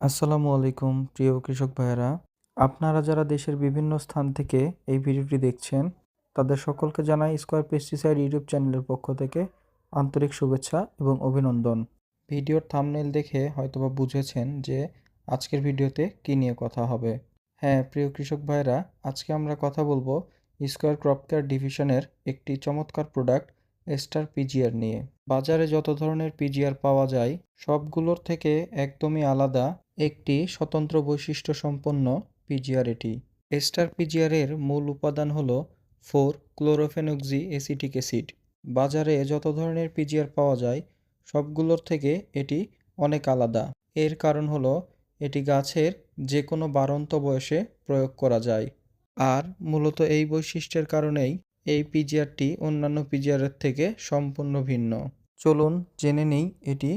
আসসালামু আলাইকুম, প্রিয় কৃষক ভাইয়েরা। আপনারা যারা দেশের বিভিন্ন স্থান থেকে এই ভিডিওটি দেখছেন, তাদের সকলকে জানাই স্কোয়ার পেস্টিসাইড ইউটিউব চ্যানেলের পক্ষ থেকে আন্তরিক শুভেচ্ছা এবং অভিনন্দন। ভিডিওর থামনেল দেখে হয়তোবা বুঝেছেন যে আজকের ভিডিওতে কী নিয়ে কথা হবে। হ্যাঁ প্রিয় কৃষক ভাইয়েরা, আজকে আমরা কথা বলব স্কোয়ার ক্রপ কেয়ার ডিভিশনের একটি চমৎকার প্রোডাক্ট এস্টার পিজিআর নিয়ে। বাজারে যত ধরনের পিজিআর পাওয়া যায়, সবগুলোর থেকে একদমই আলাদা একটি স্বতন্ত্র বৈশিষ্ট্য সম্পন্ন পিজিআর এটি। এস্টার পিজিআরের মূল উপাদান হলো ফোর ক্লোরোফেনক্সি এসিটিক অ্যাসিড। বাজারে যত ধরনের পিজিআর পাওয়া যায়, সবগুলোর থেকে এটি অনেক আলাদা। এর কারণ হলো, এটি গাছের যে কোনো বাড়ন্ত বয়সে প্রয়োগ করা যায়। আর মূলত এই বৈশিষ্ট্যের কারণেই এই পিজিআরটি অন্যান্য পিজিআরের থেকে সম্পূর্ণ ভিন্ন। চলুন জেনে নেই এটি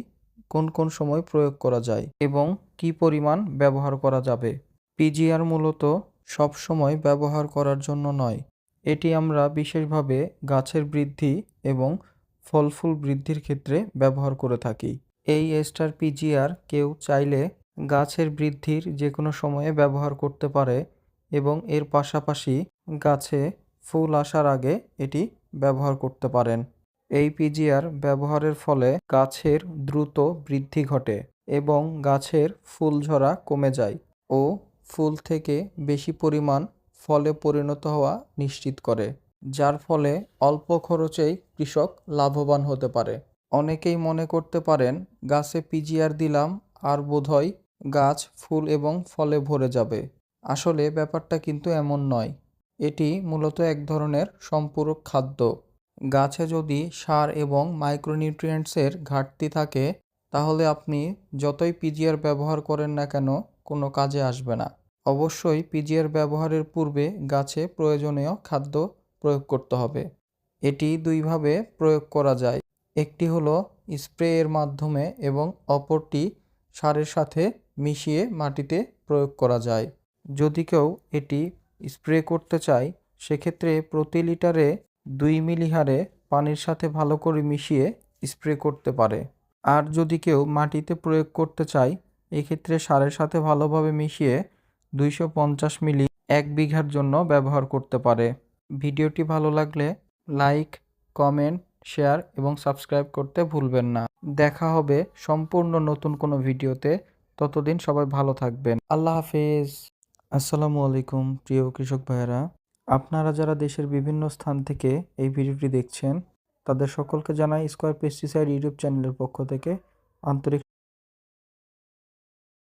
কোন কোন সময় প্রয়োগ করা যায় এবং কী পরিমাণ ব্যবহার করা যাবে। পিজিআর মূলত সব সময় ব্যবহার করার জন্য নয়। এটি আমরা বিশেষভাবে গাছের বৃদ্ধি এবং ফল ফুল বৃদ্ধির ক্ষেত্রে ব্যবহার করে থাকি। এই এস্টার পিজিআর কেউ চাইলে গাছের বৃদ্ধির যে কোনো সময়ে ব্যবহার করতে পারে এবং এর পাশাপাশি গাছে ফুল আসার আগে এটি ব্যবহার করতে পারেন। এই পিজিআর ব্যবহারের ফলে গাছের দ্রুত বৃদ্ধি ঘটে এবং গাছের ফুল ঝরা কমে যায় ও ফুল থেকে বেশি পরিমাণ ফলে পরিণত হওয়া নিশ্চিত করে, যার ফলে অল্প খরচেই কৃষক লাভবান হতে পারে। অনেকেই মনে করতে পারেন, গাছে পিজিআর দিলাম আর বোধহয় গাছ ফুল এবং ফলে ভরে যাবে। আসলে ব্যাপারটা কিন্তু এমন নয়। এটি মূলত এক ধরনের সম্পূরক খাদ্য। গাছে যদি সার এবং মাইক্রোনিউট্রিয়েন্টসের ঘাটতি থাকে, তাহলে আপনি যতই পিজিআর ব্যবহার করেন না কেন, কোনো কাজে আসবে না। অবশ্যই পিজিআর ব্যবহারের পূর্বে গাছে প্রয়োজনীয় খাদ্য প্রয়োগ করতে হবে। এটি দুইভাবে প্রয়োগ করা যায়। একটি হলো স্প্রে এর মাধ্যমে এবং অপরটি সারের সাথে মিশিয়ে মাটিতে প্রয়োগ করা যায়। যদি কেউ এটি স্প্রে করতে চাই, সেক্ষেত্রে প্রতি লিটারে দুই মিলি হারে পানির সাথে ভালো করে মিশিয়ে স্প্রে করতে পারে। আর যদি কেউ মাটিতে প্রয়োগ করতে চায়, এক্ষেত্রে সারের সাথে ভালোভাবে মিশিয়ে দুইশো পঞ্চাশ মিলি এক বিঘার জন্য ব্যবহার করতে পারে। ভিডিওটি ভালো লাগলে লাইক, কমেন্ট, শেয়ার এবং সাবস্ক্রাইব করতে ভুলবেন না। দেখা হবে সম্পূর্ণ নতুন কোনো ভিডিওতে। ততদিন সবাই ভালো থাকবেন। আল্লাহ হাফেজ। আসসালামু আলাইকুম, প্রিয় কৃষক ভাইয়েরা। আপনারা যারা দেশের বিভিন্ন স্থান থেকে এই ভিডিওটি দেখছেন, তাদের সকলকে জানাই স্কোয়ার পেস্টিসাইড ইউটিউব চ্যানেলের পক্ষ থেকে আন্তরিক